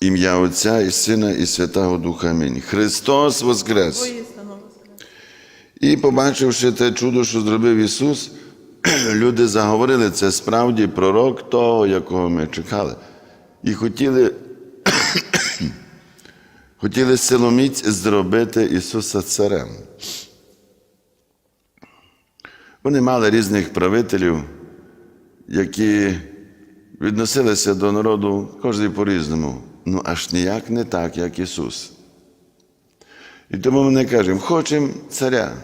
Ім'я Отця і Сина, і Святого Духа. Амінь. Христос Воскрес! І побачивши те чудо, що зробив Ісус, люди заговорили, це справді пророк того, якого ми чекали. І хотіли, хотіли силоміць зробити Ісуса царем. Вони мали різних правителів, які відносилися до народу кожен по-різному, ну аж ніяк не так, як Ісус. І тому ми не кажемо, хочемо царя.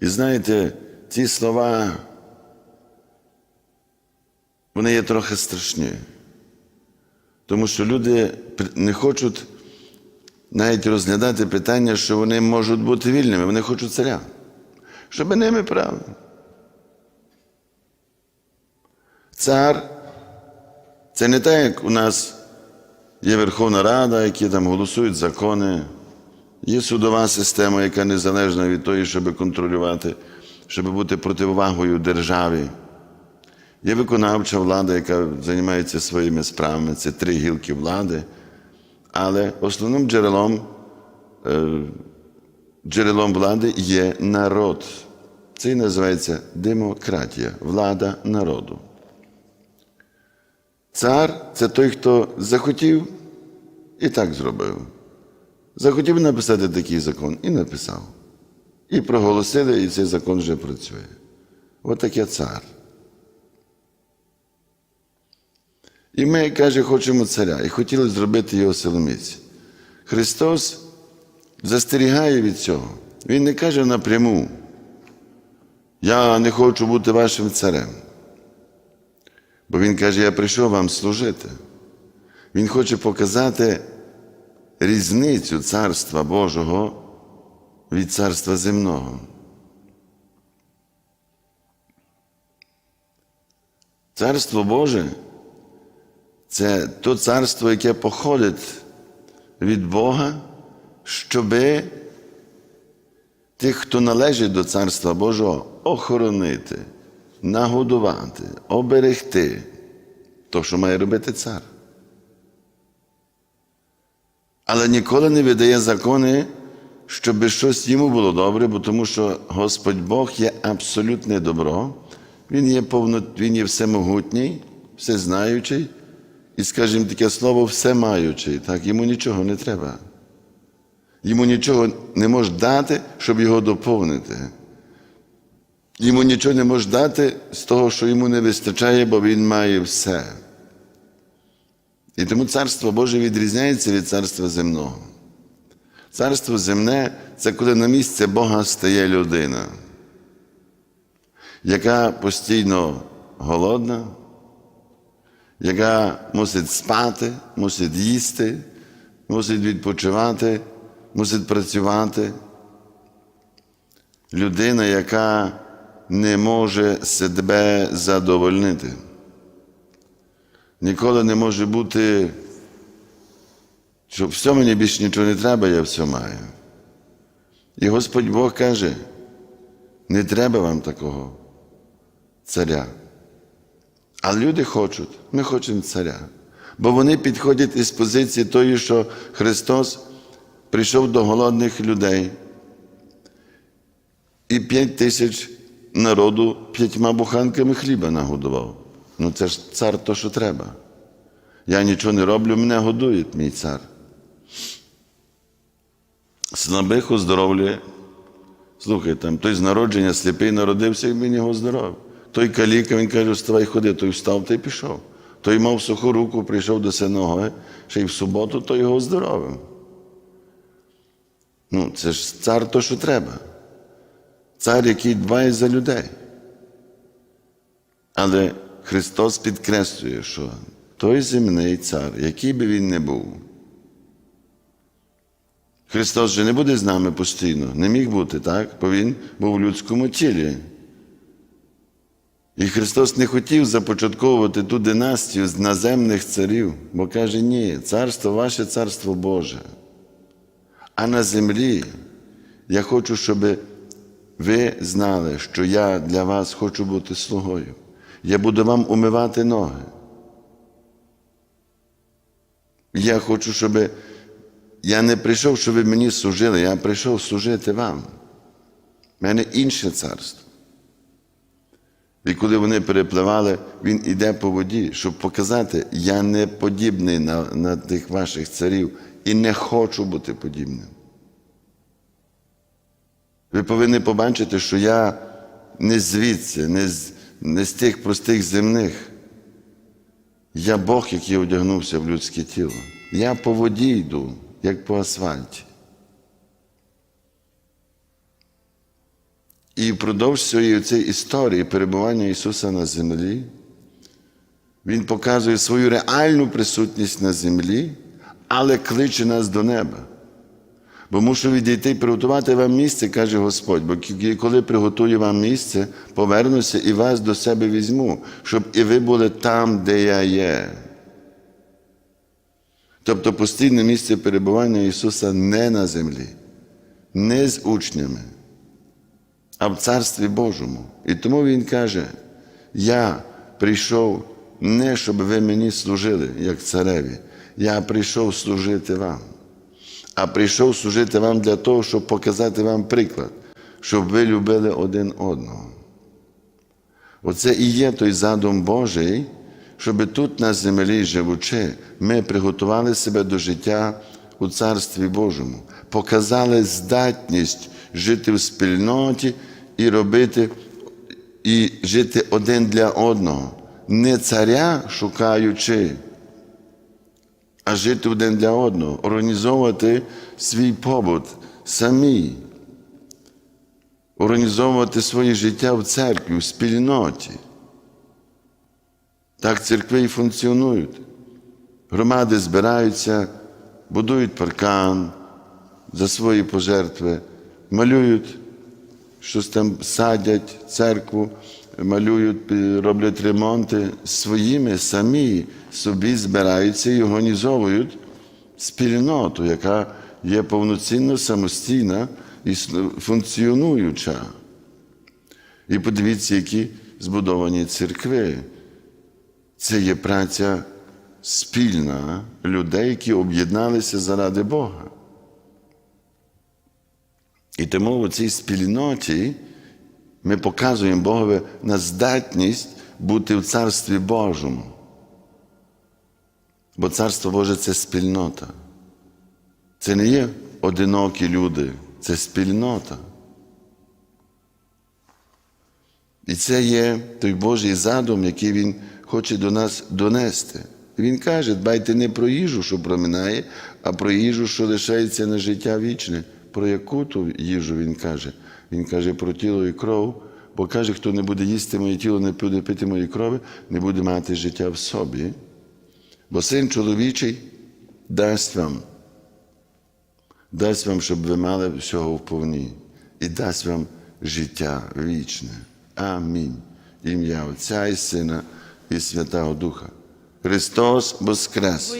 І знаєте, ці слова, вони є трохи страшні. Тому що люди не хочуть навіть розглядати питання, що вони можуть бути вільними, вони хочуть царя, щоб ними правили. Цар це не так, як у нас є Верховна Рада, які там голосують закони, є судова система, яка незалежна від того, щоб контролювати, щоб бути противагою державі. Є виконавча влада, яка займається своїми справами, це три гілки влади. Але основним джерелом, е, джерелом влади є народ. Це і називається демократія, влада народу. Цар це той, хто захотів і так зробив. Захотів написати такий закон і написав. І проголосили, і цей закон вже працює. От таке цар. І ми, каже, хочемо царя, і хотіли зробити його силоміць. Христос застерігає від цього. Він не каже напряму, я не хочу бути вашим царем. Бо Він каже, я прийшов вам служити. Він хоче показати різницю Царства Божого від Царства земного. Царство Боже це то царство, яке походить від Бога, щоби тих, хто належить до Царства Божого, охоронити, нагодувати, оберегти то, що має робити цар. Але ніколи не видає закони, щоб щось йому було добре, бо тому що Господь Бог є абсолютне добро, Він є повно, Він є всемогутній, всезнаючий і, скажімо таке слово, всемаючий. Так, йому нічого не треба. Йому нічого не може дати, щоб його доповнити. Йому нічого не може дати з того, що йому не вистачає, бо він має все. І тому Царство Боже відрізняється від царства земного. Царство земне це коли на місце Бога стає людина, яка постійно голодна, яка мусить спати, мусить їсти, мусить відпочивати, мусить працювати. Людина, яка не може себе задовольнити. Ніколи не може бути, що все мені більше нічого не треба, я все маю. І Господь Бог каже, не треба вам такого царя. А люди хочуть, ми хочемо царя. Бо вони підходять із позиції тої, що Христос прийшов до голодних людей. І п'ять тисяч народу п'ятьма буханками хліба нагодував. Ну це ж цар то, що треба. Я нічого не роблю, мене годують, мій цар. Слабих оздоровлює. Слухай, там той з народження сліпий народився, і він його здоров. Той каліка, він каже, вставай, ходи, той встав та й пішов. Той мав суху руку, прийшов до синоги, ще й в суботу, то його оздоровив. Ну, це ж цар то, що треба. Цар, який дбає за людей. Але Христос підкреслює, що той земний цар, який би він не був, Христос же не буде з нами постійно, не міг бути, так? Бо Він був в людському тілі. І Христос не хотів започатковувати ту династію з наземних царів, бо каже, ні, царство ваше царство Боже. А на землі я хочу, щоб ви знали, що я для вас хочу бути слугою. Я буду вам умивати ноги. Я хочу, щоб я не прийшов, щоб ви мені служили, я прийшов служити вам. У мене інше царство. І коли вони перепливали, він іде по воді, щоб показати, я не подібний на, на тих ваших царів і не хочу бути подібним. Ви повинні побачити, що я не звідси, не з, не з тих простих земних. Я Бог, який одягнувся в людське тіло. Я по воді йду, як по асфальті. І впродовж цієї цієї історії перебування Ісуса на землі, Він показує свою реальну присутність на землі, але кличе нас до неба. Бо мушу відійти і приготувати вам місце, каже Господь. Бо коли приготую вам місце, повернуся і вас до себе візьму, щоб і ви були там, де я є. Тобто постійне місце перебування Ісуса не на землі, не з учнями, а в Царстві Божому. І тому Він каже: Я прийшов не щоб ви мені служили, як цареві, я прийшов служити вам а прийшов служити вам для того, щоб показати вам приклад, щоб ви любили один одного. Оце і є той задум Божий, щоб тут на землі живучи, ми приготували себе до життя у Царстві Божому, показали здатність жити в спільноті і робити, і жити один для одного, не царя шукаючи а жити один для одного, організовувати свій побут самі, організовувати своє життя в церкві, в спільноті. Так церкви і функціонують. Громади збираються, будують паркан за свої пожертви, малюють, щось там садять церкву, малюють, роблять ремонти своїми самі собі збираються і організовують спільноту, яка є повноцінно самостійна і функціонуюча. І подивіться, які збудовані церкви. Це є праця спільна людей, які об'єдналися заради Бога. І тому в цій спільноті ми показуємо Богові на здатність бути в Царстві Божому. Бо Царство Боже це спільнота. Це не є одинокі люди, це спільнота. І це є той Божий задум, який Він хоче до нас донести. Він каже, дбайте не про їжу, що проминає, а про їжу, що лишається на життя вічне. Про яку ту їжу він каже? Він каже про тіло і кров, бо каже, хто не буде їсти моє тіло, не буде пити мої крови, не буде мати життя в собі. Бо син чоловічий дасть вам, дасть вам, щоб ви мали всього вповні, і дасть вам життя вічне. Амінь. Ім'я Отця і Сина і Святого Духа. Христос Воскрес!